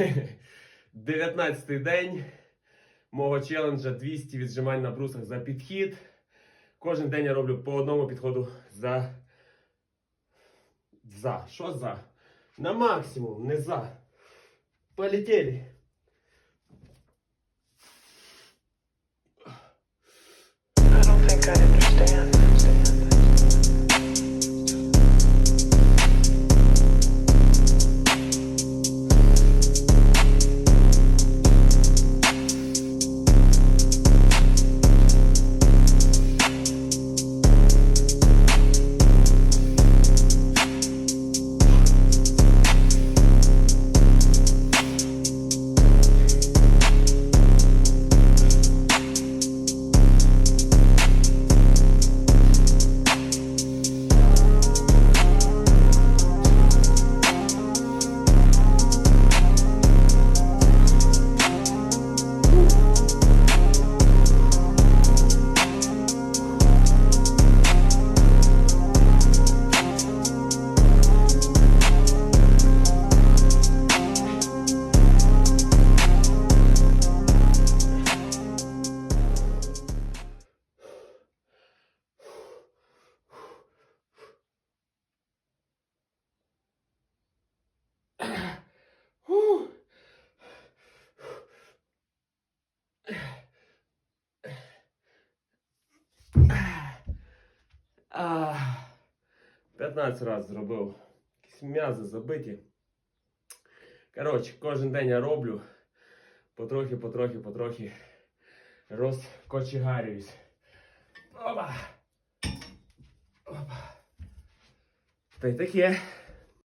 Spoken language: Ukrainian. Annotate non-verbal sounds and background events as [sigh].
[laughs] 19-й день мого челенджа 200 віджимань на брусах за підхід. Кожен день я роблю по одному підходу за. За. Що за? На максимум, не за. Полетели. А, 15 разів зробив. Якісь м'язи забиті. Коротше, кожен день я роблю. Потрохи, потрохи, потрохи розкочегарююсь. Опа. Опа. Та й таке.